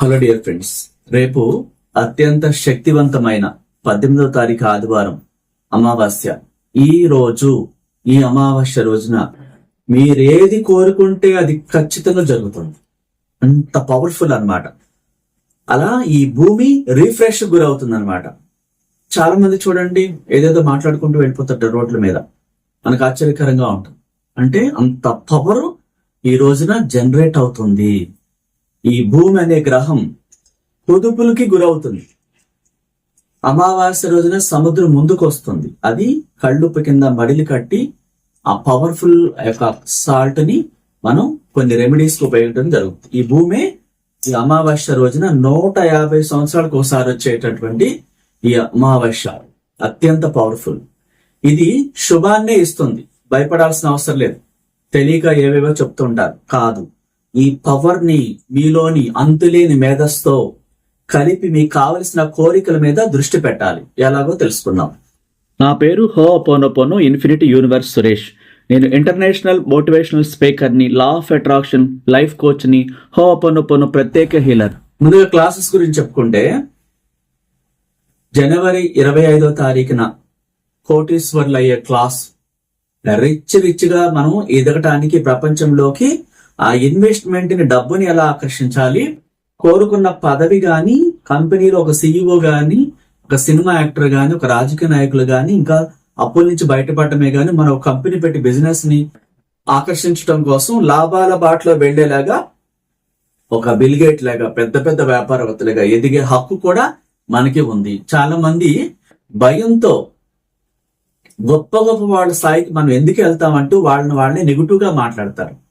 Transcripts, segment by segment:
Hello dear friends రేపు అత్యంత శక్తివంతమైన పద్దెనిమిదో తారీఖు ఆదివారం అమావాస్య. ఈ రోజు ఈ అమావాస్య రోజున మీరేది కోరుకుంటే అది ఖచ్చితంగా జరుగుతుంది. అంత పవర్ఫుల్ అన్నమాట. అలా ఈ భూమి రీఫ్రెష్ గురవుతుంది అనమాట చాలా మంది చూడండి ఏదేదో మాట్లాడుకుంటూ వెళ్ళిపోతారు రోడ్ల మీద. మనకు ఆశ్చర్యకరంగా ఉంటుంది. అంటే అంత పవర్ ఈ రోజున జనరేట్ అవుతుంది. ఈ భూమి అనే గ్రహం పొదుపులకి గురవుతుంది. అమావాస్య రోజున సముద్రం ముందుకు వస్తుంది అది కళ్ళుప్పు కింద మడిలి కట్టి ఆ పవర్ఫుల్ యొక్క సాల్ట్ని మనం కొన్ని రెమెడీస్కి ఉపయోగించడం జరుగుతుంది. ఈ భూమి ఈ అమావాస్య రోజున నూట యాభై సంవత్సరాలకు ఒకసారి వచ్చేటటువంటి ఈ అమావాస్య. అత్యంత పవర్ఫుల్ ఇది శుభాన్నే ఇస్తుంది. భయపడాల్సిన అవసరం లేదు. తెలియక ఏవేవో చెప్తుంటారు. కాదు. ఈ పవర్ని మీలోని అంతులేని మేధస్తో కలిపి మీకు కావలసిన కోరికల మీద దృష్టి పెట్టాలి. ఎలాగో తెలుసుకుందాం. నా పేరు హో అపోనోపోనో ఇన్ఫినిటీ యూనివర్స్ సురేష్. నేను ఇంటర్నేషనల్ మోటివేషనల్ స్పీకర్ని లా ఆఫ్ అట్రాక్షన్ లైఫ్ కోచ్ని హో అపోనోపోనో ప్రత్యేక హీలర్. ముందుగా క్లాసెస్ గురించి చెప్పుకుంటే జనవరి ఇరవై ఐదో తారీఖున కోటీశ్వర్లు అయ్యే క్లాస్. రిచ్ రిచ్గా మనం ఎదగటానికి ప్రపంచంలోకి ఆ ఇన్వెస్ట్మెంట్ని డబ్బుని ఎలా ఆకర్షించాలి? కోరుకున్న పదవి గాని కంపెనీలో ఒక సీఈఓ గాని ఒక సినిమా యాక్టర్ గాని ఒక రాజకీయ నాయకులు గాని ఇంకా అప్పుల నుంచి బయటపడటమే గాని మనం ఒక కంపెనీ పెట్టి బిజినెస్ని ఆకర్షించడం కోసం లాభాల బాటలో వెళ్ళేలాగా ఒక బిల్గేట్ లాగా పెద్ద పెద్ద వ్యాపారవేత్తలుగా ఎదిగే హక్కు కూడా మనకి ఉంది. చాలా మంది భయంతో గొప్ప గొప్ప వాళ్ళ స్థాయికి మనం ఎందుకు వెళ్తామంటూ వాళ్ళని వాళ్ళని నెగిటివ్గా మాట్లాడతారు.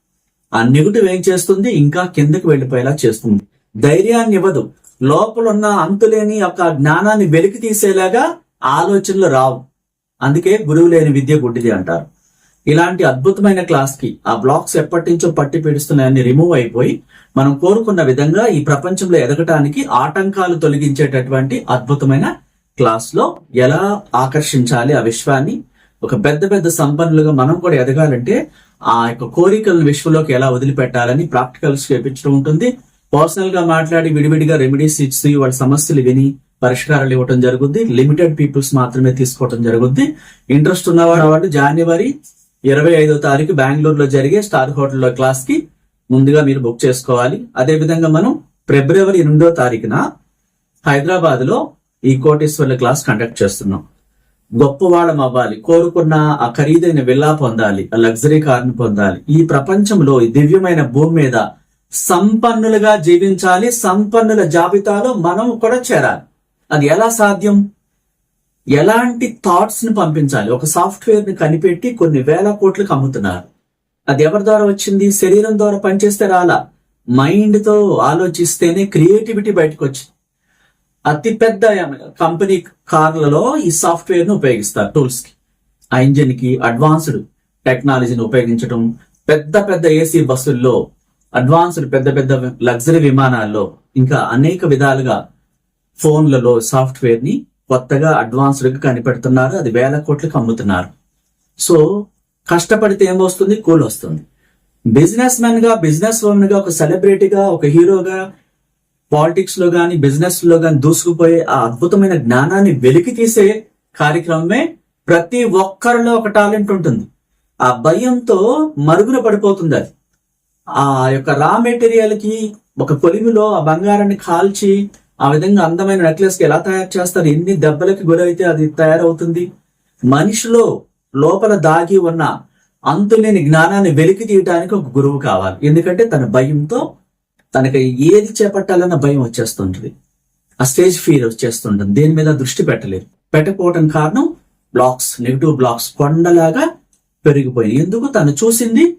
ఆ నెగిటివ్ ఏం చేస్తుంది? ఇంకా కిందకి వెళ్ళిపోయేలా చేస్తుంది. ధైర్యాన్ని ఇవ్వదు. లోపల ఉన్న అంతులేని యొక్క జ్ఞానాన్ని వెలికి తీసేలాగా ఆలోచనలు రావు. అందుకే గురువు లేని విద్య గుడ్డిది అంటారు. ఇలాంటి అద్భుతమైన క్లాస్కి ఆ బ్లాక్స్ ఎప్పటి నుంచో పట్టి పీడిస్తున్నాయని రిమూవ్ అయిపోయి మనం కోరుకున్న విధంగా ఈ ప్రపంచంలో ఎదగటానికి ఆటంకాలు తొలగించేటటువంటి అద్భుతమైన క్లాస్లో ఎలా ఆకర్షించాలి ఆ విశ్వాన్ని? ఒక పెద్ద పెద్ద సంపన్నులుగా మనం కూడా ఎదగాలంటే ఆ యొక్క కోరికలను విశ్వంలోకి ఎలా వదిలిపెట్టాలని ప్రాక్టికల్స్ చేపించడం ఉంటుంది. పర్సనల్గా మాట్లాడి విడివిడిగా రెమెడీస్ ఇచ్చి వాళ్ళ సమస్యలు విని పరిష్కారాలు ఇవ్వడం జరుగుద్ది. లిమిటెడ్ పీపుల్స్ మాత్రమే తీసుకోవడం జరుగుద్ది. ఇంట్రెస్ట్ ఉన్నవారు వాళ్ళు జనవరి ఇరవై ఐదో తారీఖు బెంగళూరులో జరిగే స్టార్ హోటల్లో క్లాస్కి ముందుగా మీరు బుక్ చేసుకోవాలి. అదే విధంగా మనం ఫిబ్రవరి ఎనిమిదో తారీఖున హైదరాబాద్లో ఈ కోటేశ్వర్ల క్లాస్ కండక్ట్ చేస్తున్నాం. గొప్పవాళ్ళం అవ్వాలి కోరుకున్న ఆ ఖరీదైన విల్లా పొందాలి ఆ లగ్జరీ కార్ని పొందాలి. ఈ ప్రపంచంలో ఈ దివ్యమైన భూమి మీద సంపన్నులుగా జీవించాలి సంపన్నుల జాబితాలో మనం కూడా చేరాలి. అది ఎలా సాధ్యం? ఎలాంటి థాట్స్ని పంపించాలి? ఒక సాఫ్ట్వేర్ని కనిపెట్టి కొన్ని వేల కోట్లకు అమ్ముతున్నారు. అది ఎవరి ద్వారా వచ్చింది? శరీరం ద్వారా పనిచేస్తే రాలా? మైండ్తో ఆలోచిస్తేనే క్రియేటివిటీ బయటకు వచ్చింది అతి పెద్ద కంపెనీ కార్లలో ఈ సాఫ్ట్వేర్ను ఉపయోగిస్తారు టూల్స్కి ఆ ఇంజిన్కి అడ్వాన్స్డ్ టెక్నాలజీని ఉపయోగించడం పెద్ద పెద్ద ఏసీ బస్సుల్లో అడ్వాన్స్డ్ పెద్ద పెద్ద లగ్జరీ విమానాల్లో ఇంకా అనేక విధాలుగా ఫోన్లలో సాఫ్ట్వేర్ని కొత్తగా అడ్వాన్స్డ్గా కనిపెడుతున్నారు అది వేల కోట్లకు అమ్ముతున్నారు. సో కష్టపడితే ఏం వస్తుంది కూల్ వస్తుంది బిజినెస్ మెన్గా బిజినెస్ ఉమెన్గా ఒక సెలబ్రిటీగా ఒక హీరోగా పాలిటిక్స్లో గాని బిజినెస్లో గాని దూసుకుపోయే ఆ అద్భుతమైన జ్ఞానాన్ని వెలికి తీసే కార్యక్రమమే ప్రతి ఒక్కరిలో ఒక టాలెంట్ ఉంటుంది. ఆ భయంతో మరుగున పడిపోతుంది అది. ఆ యొక్క రా మెటీరియల్కి ఒక కొలిమిలో ఆ బంగారాన్ని కాల్చి ఆ విధంగా అందమైన నెక్లెస్కి ఎలా తయారు చేస్తారు? ఎన్ని దెబ్బలకి గురైతే అది తయారవుతుంది? మనిషిలో లోపల దాగి ఉన్న అంతులేని జ్ఞానాన్ని వెలికి తీయటానికి ఒక గురువు కావాలి. ఎందుకంటే తన భయంతో తనకి ఏది చేపట్టాలన్న భయం వచ్చేస్తుంటుంది. ఆ స్టేజ్ ఫీర్ వచ్చేస్తుంటుంది. దేని మీద దృష్టి పెట్టలేదు. పెట్టకపోవడం కారణం బ్లాక్స్ నెగిటివ్ బ్లాక్స్ కొండలాగా పెరిగిపోయినాయి. ఎందుకు? తను చూసింది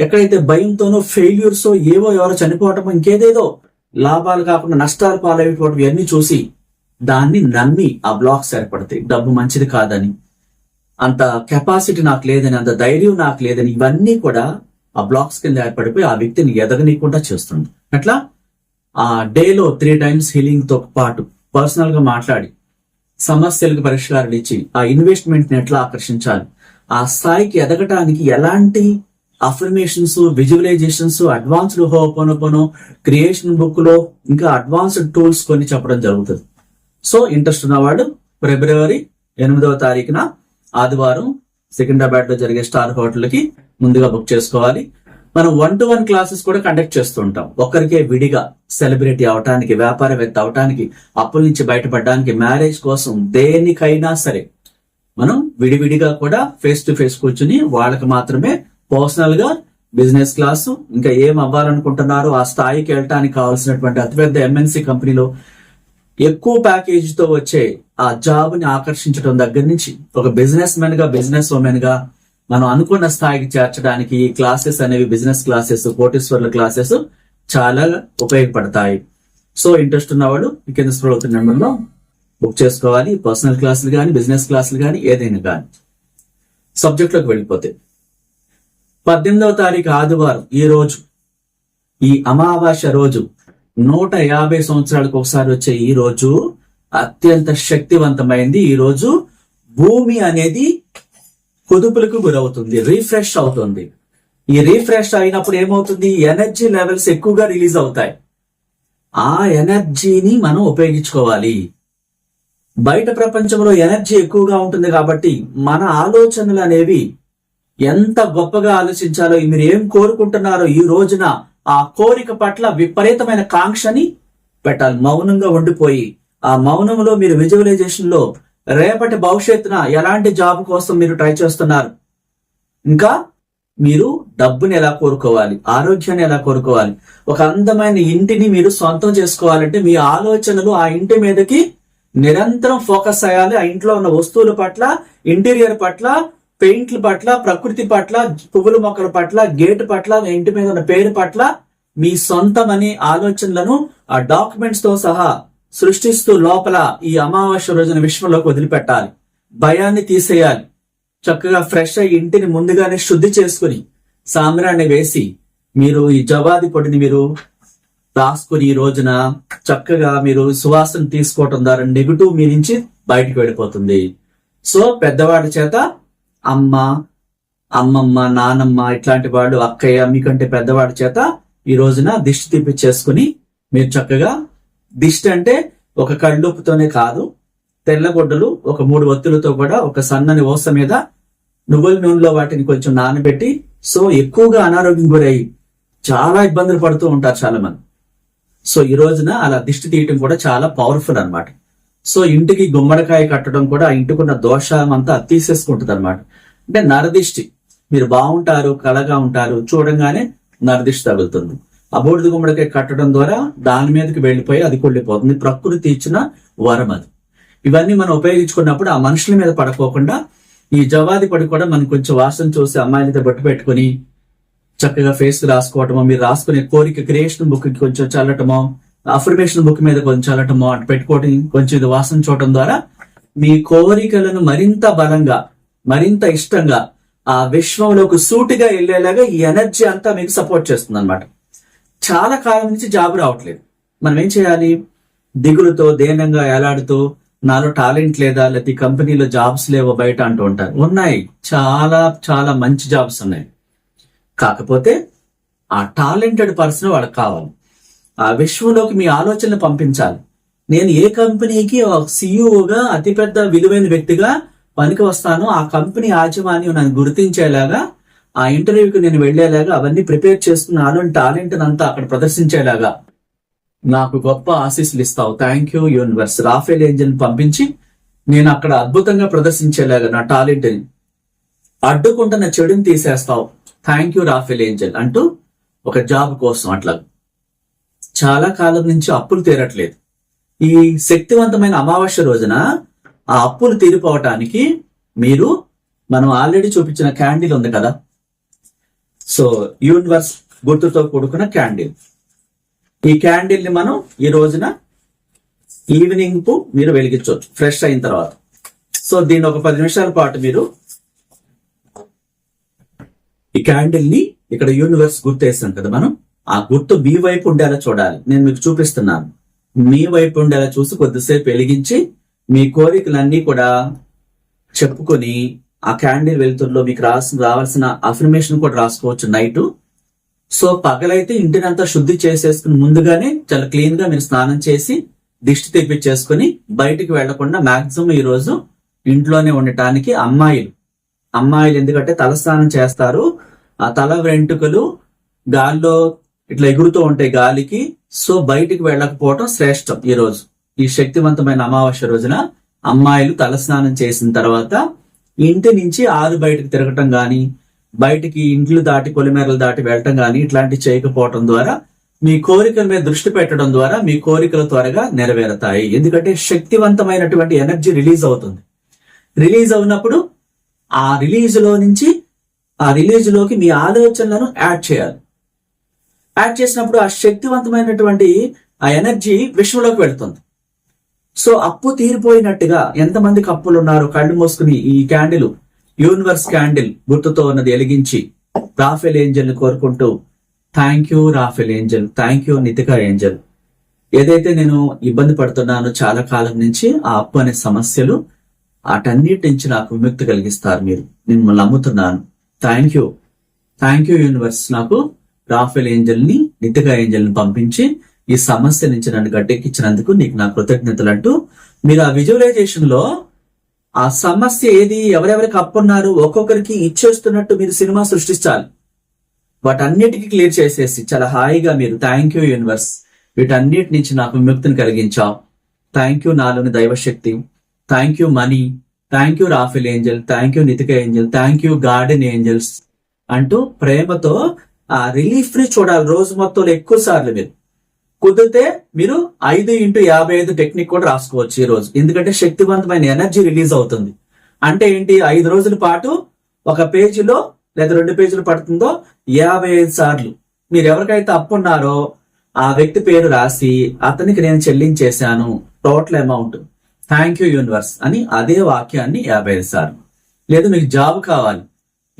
ఎక్కడైతే భయంతోనో ఫెయిల్యూర్స్ ఏవో ఎవరో చనిపోవటం ఇంకేదేదో లాభాలు కాకుండా నష్టాలు పాలైపోవటం ఇవన్నీ చూసి దాన్ని నమ్మి ఆ బ్లాక్స్ ఏర్పడతాయి. డబ్బు మంచిది కాదని అంత కెపాసిటీ నాకు లేదని అంత ధైర్యం నాకు లేదని ఇవన్నీ కూడా ఆ బ్లాక్స్ కింద ఏర్పడిపోయి ఆ వ్యక్తిని ఎదగనీయకుండా చేస్తుంది. అట్లా ఆ డేలో త్రీ టైమ్స్ హీలింగ్తో పాటు పర్సనల్గా మాట్లాడి సమస్యలకు పరిష్కారాలు ఇచ్చి ఆ ఇన్వెస్ట్మెంట్ని ఎట్లా ఆకర్షించాలి ఆ స్థాయికి ఎదగటానికి ఎలాంటి affirmations visualisations advanced Ho'oponopono creation బుక్లో ఇంకా అడ్వాన్స్డ్ టూల్స్ కొన్ని చెప్పడం జరుగుతుంది. సో ఇంట్రెస్ట్ ఉన్నవాడు ఫిబ్రవరి ఎనిమిదవ తారీఖున ఆదివారం సికింద్రాబాద్లో జరిగే స్టార్ హోటల్కి ముందుగా బుక్ చేసుకోవాలి. మనం వన్ టు వన్ క్లాసెస్ కూడా కండక్ట్ చేస్తూ ఉంటాం ఒక్కరికే విడిగా సెలబ్రిటీ అవటానికి వ్యాపారవేత్త అవటానికి అప్పుల నుంచి బయటపడడానికి మ్యారేజ్ కోసం దేనికైనా సరే మనం విడివిడిగా కూడా ఫేస్ టు ఫేస్ కూర్చుని వాళ్ళకి మాత్రమే పర్సనల్గా బిజినెస్ క్లాసు ఇంకా ఏం అవ్వాలనుకుంటున్నారో ఆ స్థాయికి వెళ్ళటానికి కావాల్సినటువంటి అతిపెద్ద ఎంఎన్సీ కంపెనీలో ఎక్కువ ప్యాకేజీతో వచ్చే ఆ జాబ్ని ఆకర్షించడం దగ్గర నుంచి ఒక బిజినెస్ మెన్గా బిజినెస్ ఉమెన్గా మనం అనుకున్న స్థాయికి చేర్చడానికి ఈ క్లాసెస్ అనేవి బిజినెస్ క్లాసెస్ కోటేశ్వర్ల క్లాసెస్ చాలా ఉపయోగపడతాయి. సో ఇంట్రెస్ట్ ఉన్నవాడు కింద స్క్రోల్ అవుతున్న నెంబర్లో బుక్ చేసుకోవాలి. పర్సనల్ క్లాసులు కానీ బిజినెస్ క్లాసులు కానీ ఏదైనా కానీ. సబ్జెక్ట్లోకి వెళ్ళిపోతే పద్దెనిమిదవ తారీఖు ఆదివారం ఈ రోజు ఈ అమావాస్య రోజు నూట యాభై సంవత్సరాలకు ఒకసారి వచ్చే ఈ రోజు అత్యంత శక్తివంతమైంది. ఈ రోజు భూమి అనేది కుదుపులకు గురవుతుంది రీఫ్రెష్ అవుతుంది. ఈ రీఫ్రెష్ అయినప్పుడు ఏమవుతుంది? ఎనర్జీ లెవెల్స్ ఎక్కువగా రిలీజ్ అవుతాయి. ఆ ఎనర్జీని మనం ఉపయోగించుకోవాలి. బయట ప్రపంచంలో ఎనర్జీ ఎక్కువగా ఉంటుంది కాబట్టి మన ఆలోచనలు అనేవి ఎంత గొప్పగా ఆలోచించాలో మీరు ఏం కోరుకుంటున్నారో ఈ రోజున ఆ కోరిక పట్ల విపరీతమైన కాంక్షని పెట్టాలి. మౌనంగా ఉండిపోయి ఆ మౌనంలో మీరు విజువలైజేషన్లో రేపటి భవిష్యత్తున ఎలాంటి జాబ్ కోసం మీరు ట్రై చేస్తున్నారు? ఇంకా మీరు డబ్బుని ఎలా కోరుకోవాలి? ఆరోగ్యాన్ని ఎలా కోరుకోవాలి? ఒక అందమైన ఇంటిని మీరు సొంతం చేసుకోవాలంటే మీ ఆలోచనలు ఆ ఇంటి మీదకి నిరంతరం ఫోకస్ అయ్యాలి ఆ ఇంట్లో ఉన్న వస్తువుల పట్ల ఇంటీరియర్ పట్ల పెయింట్ల పట్ల ప్రకృతి పట్ల పువ్వుల మొక్కల పట్ల గేటు పట్ల ఇంటి మీద ఉన్న పేరు పట్ల మీ సొంతమనే ఆలోచనలను ఆ డాక్యుమెంట్స్తో సహా సృష్టిస్తూ లోపల ఈ అమావాస్య రోజున విశ్వంలోకి వదిలిపెట్టాలి. భయాన్ని తీసేయాలి. చక్కగా ఫ్రెష్ అయ్యి ఇంటిని ముందుగానే శుద్ధి చేసుకుని సాంబ్రాన్ని వేసి మీరు ఈ జవాది పొడిని మీరు రాసుకుని ఈ రోజున చక్కగా మీరు సువాసన తీసుకోవటం ద్వారా నెగిటివ్ మీ నుంచి బయటకు వెళ్ళిపోతుంది. సో పెద్దవాడి చేత అమ్మ అమ్మమ్మ నానమ్మ ఇట్లాంటి వాళ్ళు అక్కయ్య మీకంటే పెద్దవాడి చేత ఈ రోజున దిష్టి తీపిచ్చేసుకుని మీరు చక్కగా దిష్టి అంటే ఒక కళ్ళుపుతోనే కాదు తెల్లగొడ్డలు ఒక మూడు ఒత్తులతో కూడా ఒక సన్నని ఓస మీద నువ్వుల నూనెలో వాటిని కొంచెం నానబెట్టి సో ఎక్కువగా అనారోగ్యం గురయ్యి చాలా ఇబ్బందులు పడుతూ ఉంటారు చాలా మంది సో ఈ రోజున అలా దిష్టి తీయటం కూడా చాలా పవర్ఫుల్ అనమాట సో ఇంటికి గుమ్మడికాయ కట్టడం కూడా ఆ ఇంటికున్న దోషం అంతా తీసేసుకుంటుంది అనమాట అంటే నరదిష్టి మీరు బాగుంటారు కళగా ఉంటారు చూడంగానే నరదిష్టి తగులుతుంది. ఆ గుమ్మడికాయ కట్టడం ద్వారా దాని మీదకి వెళ్ళిపోయి అది కొళ్ళిపోతుంది. ప్రకృతి ఇచ్చిన వరం అది. ఇవన్నీ మనం ఉపయోగించుకున్నప్పుడు ఆ మనుషుల మీద పడకోకుండా ఈ జవాది పడి కూడా మనం కొంచెం వాసన చూసి అమ్మాయిలతో బట్టు పెట్టుకుని చక్కగా ఫేస్ రాసుకోవటమో మీరు రాసుకునే కోరిక క్రియేషన్ బుక్కి కొంచెం చల్లటమో అఫర్మేషన్ బుక్ మీద కొంచెం చల్లటమో అటు పెట్టుకోవటం కొంచెం ఇది వాసన చూడటం ద్వారా మీ కోరికలను మరింత బలంగా మరింత ఇష్టంగా ఆ విశ్వంలోకి సూటిగా వెళ్ళేలాగా ఈ ఎనర్జీ అంతా మీకు సపోర్ట్ చేస్తుంది అనమాట చాలా కాలం నుంచి జాబ్ రావట్లేదు. మనం ఏం చేయాలి? దిగులుతో దేనంగా ఏలాడుతూ నాలో టాలెంట్ లేదా లేకపోతే ఈ కంపెనీలో జాబ్స్ లేవో బయట అంటూ ఉంటారు. ఉన్నాయి. చాలా చాలా మంచి జాబ్స్ ఉన్నాయి. కాకపోతే ఆ టాలెంటెడ్ పర్సన్ వాళ్ళకి కావాలి. విశ్వంలోకి మీ ఆలోచనలు పంపించాలి. నేను ఏ కంపెనీకి సిఇఓగా అతిపెద్ద విలువైన వ్యక్తిగా పనికి వస్తానో ఆ కంపెనీ యాజమాన్యం నన్ను గుర్తించేలాగా ఆ ఇంటర్వ్యూకి నేను వెళ్ళేలాగా అవన్నీ ప్రిపేర్ చేసుకుని నాలో టాలెంట్ అంతా అక్కడ ప్రదర్శించేలాగా నాకు గొప్ప ఆశీస్సులు ఇస్తావు. Thank you universe. Raphael angel పంపించి నేను అక్కడ అద్భుతంగా ప్రదర్శించేలాగా నా టాలెంట్ని అడ్డుకుంటున్న చెడుని తీసేస్తావు. థ్యాంక్ యూ రాఫెల్ ఏంజల్ అంటూ ఒక జాబ్ కోసం అట్లా చాలా కాలం నుంచి అప్పులు తీరట్లేదు. ఈ శక్తివంతమైన అమావాస్య రోజున ఆ అప్పులు తీరిపోవటానికి మీరు మనం ఆల్రెడీ చూపించిన క్యాండిల్ ఉంది కదా? సో యూనివర్స్ గుర్తుతో కూడుకున్న క్యాండిల్ ఈ క్యాండిల్ని మనం ఈ రోజున ఈవినింగ్కు మీరు వెలిగించవచ్చు ఫ్రెష్ అయిన తర్వాత. సో దీన్ని ఒక పది నిమిషాల పాటు మీరు ఈ క్యాండిల్ని ఇక్కడ యూనివర్స్ గుర్తు కదా మనం? ఆ గుర్తు మీ వైపు ఉండేలా చూడాలి. నేను మీకు చూపిస్తున్నాను. మీ వైపు ఉండేలా చూసి కొద్దిసేపు వెలిగించి మీ కోరికలన్నీ కూడా చెప్పుకొని ఆ క్యాండిల్ వెలుతురులో మీకు రాసి రావాల్సిన అఫర్మేషన్ కూడా రాసుకోవచ్చు నైట్ సో పగలైతే ఇంటినంతా శుద్ధి చేసేసుకుని ముందుగానే చాలా క్లీన్గా మీరు స్నానం చేసి దిష్టి తెప్పించేసుకుని బయటికి వెళ్ళకుండా మాక్సిమం ఈ రోజు ఇంట్లోనే ఉండటానికి అమ్మాయిలు. అమ్మాయిలు ఎందుకంటే తలస్నానం చేస్తారు. ఆ తల వెంట్రుకలు గాల్లో ఇట్లా ఎగురుతూ ఉంటాయి గాలికి సో బయటికి వెళ్ళకపోవటం శ్రేష్టం ఈ రోజు. ఈ శక్తివంతమైన అమావాస్య రోజున అమ్మాయిలు తలస్నానం చేసిన తర్వాత ఇంటి నుంచి ఆరు బయటకు తిరగటం గాని బయటికి ఇండ్లు దాటి పొలిమేరలు దాటి వెళ్ళటం గాని ఇట్లాంటివి చేయకపోవటం ద్వారా మీ కోరికల మీద దృష్టి పెట్టడం ద్వారా మీ కోరికలు త్వరగా నెరవేరుతాయి. ఎందుకంటే శక్తివంతమైనటువంటి ఎనర్జీ రిలీజ్ అవుతుంది. రిలీజ్ అవునప్పుడు ఆ రిలీజ్లో నుంచి ఆ రిలీజ్లోకి మీ ఆలోచనలను యాడ్ చేయాలి. యాడ్ చేసినప్పుడు ఆ శక్తివంతమైనటువంటి ఆ ఎనర్జీ విశ్వంలోకి వెళుతుంది. సో అప్పు తీరిపోయినట్టుగా ఎంతమందికి అప్పులు ఉన్నారు కళ్ళు మోసుకుని ఈ క్యాండిల్ యూనివర్స్ క్యాండిల్ గుర్తుతో ఉన్నది వెలిగించి రాఫెల్ ఏంజల్ని కోరుకుంటూ thank you Raphael angel. Thank you Nitika angel. ఏదైతే నేను ఇబ్బంది పడుతున్నానో చాలా కాలం నుంచి ఆ అప్పు అనే సమస్యలు వాటన్నిటి నుంచి నాకు విముక్తి కలిగిస్తారు మీరు. నేను మిమ్మల్ని నమ్ముతున్నాను. Thank you thank you universe నాకు రాఫెల్ ఏంజల్ని నితిక ఏంజల్ని పంపించి ఈ సమస్య నుంచి నన్ను గడ్డెక్కించినందుకు నీకు నా కృతజ్ఞతలు అంటూ మీరు ఆ విజువలైజేషన్లో ఆ సమస్య ఏది ఎవరెవరికి అప్పున్నారు ఒక్కొక్కరికి ఇచ్చేస్తున్నట్టు మీరు సినిమా సృష్టించాలి. వాటన్నిటికీ క్లియర్ చేసేసి చాలా హాయిగా మీరు థ్యాంక్ యూ యూనివర్స్. వీటన్నిటి నుంచి నాకు విముక్తిని కలిగించావు. థ్యాంక్ యూ నాలోని దైవశక్తి. Thank you money. Thank you Raphael angel. Thank you Nitika angel. Thank you guardian angels అంటూ ప్రేమతో ఆ రిలీఫ్ని చూడాలి రోజు మొత్తంలో ఎక్కువ సార్లు మీరు. కుదిరితే మీరు ఐదు ఇంటూ యాభై ఐదు టెక్నిక్ కూడా రాసుకోవచ్చు ఈ రోజు. ఎందుకంటే శక్తివంతమైన ఎనర్జీ రిలీజ్ అవుతుంది. అంటే ఏంటి? ఐదు రోజుల పాటు ఒక పేజీలో లేదా రెండు పేజీలు పడుతుందో యాభై ఐదు సార్లు. మీరు ఎవరికైతే అప్పు ఉన్నారో ఆ వ్యక్తి పేరు రాసి అతనికి నేను చెల్లించేశాను total amount. Thank you universe అని అదే వాక్యాన్ని యాభై ఐదు సార్లు. లేదు మీకు జాబ్ కావాలి.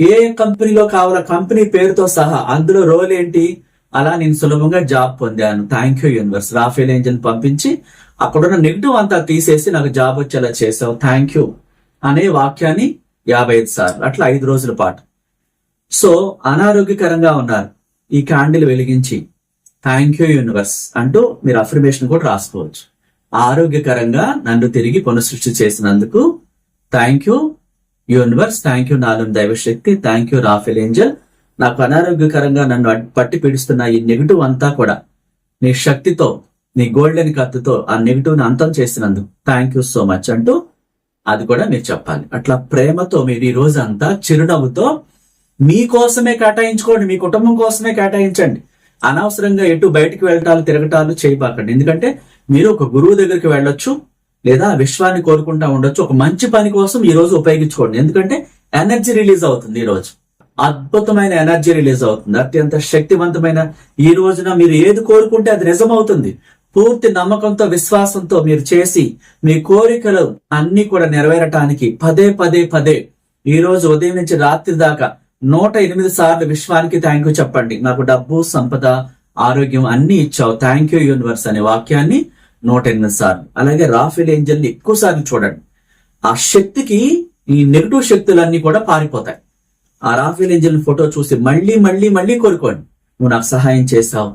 ఏ కంపెనీలో కావాలో కంపెనీ పేరుతో సహా అందులో రోల్ ఏంటి? అలా నేను సులభంగా జాబ్ పొందాను. Thank you universe Raphael angel పంపించి అక్కడున్న నెగిటివ్ అంతా తీసేసి నాకు జాబ్ వచ్చేలా చేసావు థ్యాంక్ యూ అనే వాక్యాన్ని యాభై ఐదు సార్లు అట్లా ఐదు రోజుల పాటు. సో అనారోగ్యకరంగా ఉన్నారు. ఈ క్యాండిల్ వెలిగించి. థ్యాంక్ యూ యూనివర్స్ అంటూ మీరు అఫర్మేషన్ కూడా రాసుకోవచ్చు. ఆరోగ్యకరంగా నన్ను తిరిగి పునఃసృష్టి చేసినందుకు thank you universe thank you నాలుగు దైవశక్తి థ్యాంక్ యూ రాఫెల్ ఏంజల్. నాకు అనారోగ్యకరంగా నన్ను పట్టి పీడిస్తున్న ఈ నెగిటివ్ అంతా కూడా నీ శక్తితో నీ గోల్డెన్ కత్తుతో ఆ నెగిటివ్ని అంతం చేసినందుకు థ్యాంక్ యూ సో మచ్ అంటూ అది కూడా మీరు చెప్పాలి. అట్లా ప్రేమతో మీరు ఈ రోజు అంతా చిరునవ్వుతో మీకోసమే కేటాయించుకోండి మీ కుటుంబం కోసమే కేటాయించండి. అనవసరంగా ఎటు బయటికి వెళ్ళటాలు తిరగటాలు చేయబాకండి. ఎందుకంటే మీరు ఒక గురువు దగ్గరికి వెళ్ళొచ్చు లేదా విశ్వాన్ని కోరుకుంటా ఉండొచ్చు. ఒక మంచి పని కోసం ఈ రోజు ఉపయోగించుకోండి. ఎందుకంటే ఎనర్జీ రిలీజ్ అవుతుంది ఈ రోజు. అద్భుతమైన ఎనర్జీ రిలీజ్ అవుతుంది. అత్యంత శక్తివంతమైన ఈ రోజున మీరు ఏది కోరుకుంటే అది నిజమవుతుంది. పూర్తి నమ్మకంతో విశ్వాసంతో మీరు చేసి మీ కోరికలు అన్ని కూడా నెరవేరటానికి పదే పదే పదే ఈ రోజు ఉదయం నుంచి రాత్రి దాకా నూట ఎనిమిది సార్లు విశ్వానికి థ్యాంక్ యూ చెప్పండి. నాకు డబ్బు సంపద ఆరోగ్యం అన్ని ఇచ్చావు. థ్యాంక్ యూ యూనివర్స్ అనే వాక్యాన్ని నూట ఎనిమిది సార్లు. అలాగే రాఫెల్ ఏంజల్ని ఎక్కువ సార్లు చూడండి. ఆ శక్తికి ఈ నెగిటివ్ శక్తులన్నీ కూడా పారిపోతాయి. ఆ రాఫెల్ ఏంజల్ ఫోటో చూసి మళ్ళీ మళ్ళీ మళ్ళీ కోరుకోండి. నువ్వు నాకు సహాయం చేశావు.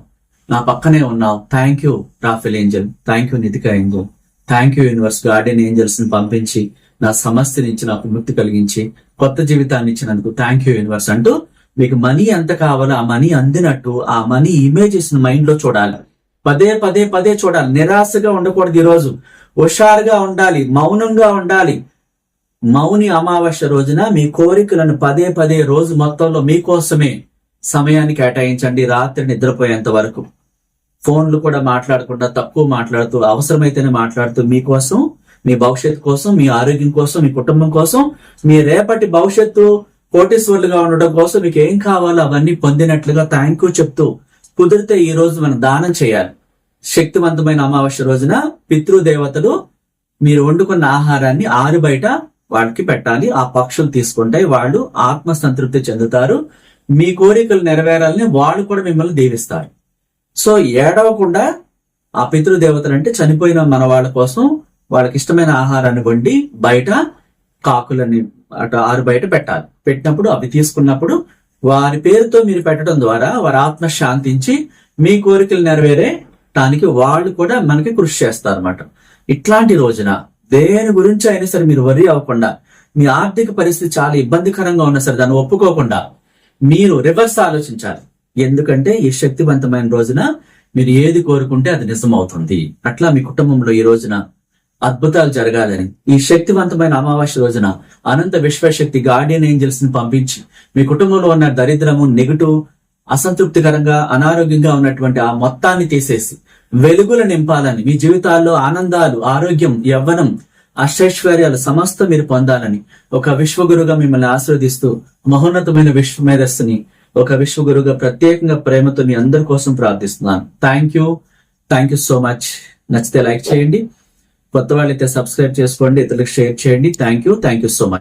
నా పక్కనే ఉన్నావు. Thank you Raphael angel. Thank you Nitika angel thank you universe garden ఏంజల్స్ని పంపించి నా సమస్య నుంచి నాకు ముక్తి కలిగించి కొత్త జీవితాన్ని ఇచ్చినందుకు థ్యాంక్ యూ యూనివర్స్ అంటూ మీకు మనీ ఎంత కావాలో ఆ మనీ అందినట్టు ఆ మనీ ఇమేజెస్ మైండ్లో చూడాలి. పదే పదే పదే చూడాలి. నిరాశగా ఉండకూడదు ఈ రోజు హుషారుగా ఉండాలి. మౌనంగా ఉండాలి. మౌని అమావాస్య రోజున మీ కోరికలను పదే పదే రోజు మొత్తంలో మీకోసమే సమయాన్ని కేటాయించండి. రాత్రి నిద్రపోయేంత వరకు. ఫోన్లు కూడా మాట్లాడకుండా తక్కువ మాట్లాడుతూ అవసరమైతేనే మాట్లాడుతూ మీకోసం మీ భవిష్యత్తు కోసం మీ ఆరోగ్యం కోసం మీ కుటుంబం కోసం మీ రేపటి భవిష్యత్తు కోటీశ్వరులుగా ఉండడం కోసం మీకు ఏం కావాలో అవన్నీ పొందినట్లుగా థ్యాంక్ యూ చెప్తూ కుదిరితే ఈ రోజు మనం దానం చేయాలి. శక్తివంతమైన అమావాస్య రోజున పితృదేవతలు మీరు వండుకున్న ఆహారాన్ని ఆరు బయట వాళ్ళకి పెట్టాలి. ఆ పక్షులు తీసుకుంటాయి వాళ్ళు ఆత్మ సంతృప్తి చెందుతారు. మీ కోరికలు నెరవేరాలని వాళ్ళు కూడా మిమ్మల్ని దీవిస్తారు. సో ఏడవకుండా ఆ పితృదేవతలు అంటే చనిపోయిన మన వాళ్ళ కోసం వాళ్ళకి ఇష్టమైన ఆహారాన్ని వండి బయట కాకులని అటు ఆరు బయట పెట్టాలి. పెట్టినప్పుడు అవి తీసుకున్నప్పుడు వారి పేరుతో మీరు పెట్టడం ద్వారా వారి ఆత్మ శాంతించి మీ కోరికలు నెరవేరేటానికి వాళ్ళు కూడా మనకి కృషి చేస్తారు అనమాట ఇట్లాంటి రోజున దేని గురించి అయినా సరే మీరు వరి అవ్వకుండా మీ ఆర్థిక పరిస్థితి చాలా ఇబ్బందికరంగా ఉన్నా సరే దాన్ని ఒప్పుకోకుండా మీరు రివర్స్ ఆలోచించాలి. ఎందుకంటే ఈ శక్తివంతమైన రోజున మీరు ఏది కోరుకుంటే అది నిజమవుతుంది. అట్లా మీ కుటుంబంలో ఈ రోజున అద్భుతాలు జరగాలని. ఈ శక్తివంతమైన అమావాస్య రోజున అనంత విశ్వశక్తి గార్డియన్ ఏంజల్స్ని పంపించి మీ కుటుంబంలో ఉన్న దరిద్రము నెగటివ్ అసంతృప్తికరంగా అనారోగ్యంగా ఉన్నటువంటి ఆ మొత్తాన్ని తీసేసి వెలుగులు నింపాలని మీ జీవితాల్లో ఆనందాలు ఆరోగ్యం యవ్వనం అష్టైశ్వర్యాలు సమస్త మీరు పొందాలని ఒక విశ్వగురుగా మిమ్మల్ని ఆశీర్వదిస్తూ మహోన్నతమైన విశ్వ మేధస్సుని ఒక విశ్వగురుగా ప్రత్యేకంగా ప్రేమతో మీ అందరి కోసం ప్రార్థిస్తున్నాను. Thank you thank you so much నచ్చితే లైక్ చేయండి. కొత్త వాళ్ళైతే సబ్స్క్రైబ్ చేసుకోండి ఇతరులకు షేర్ చేయండి. Thank you thank you so much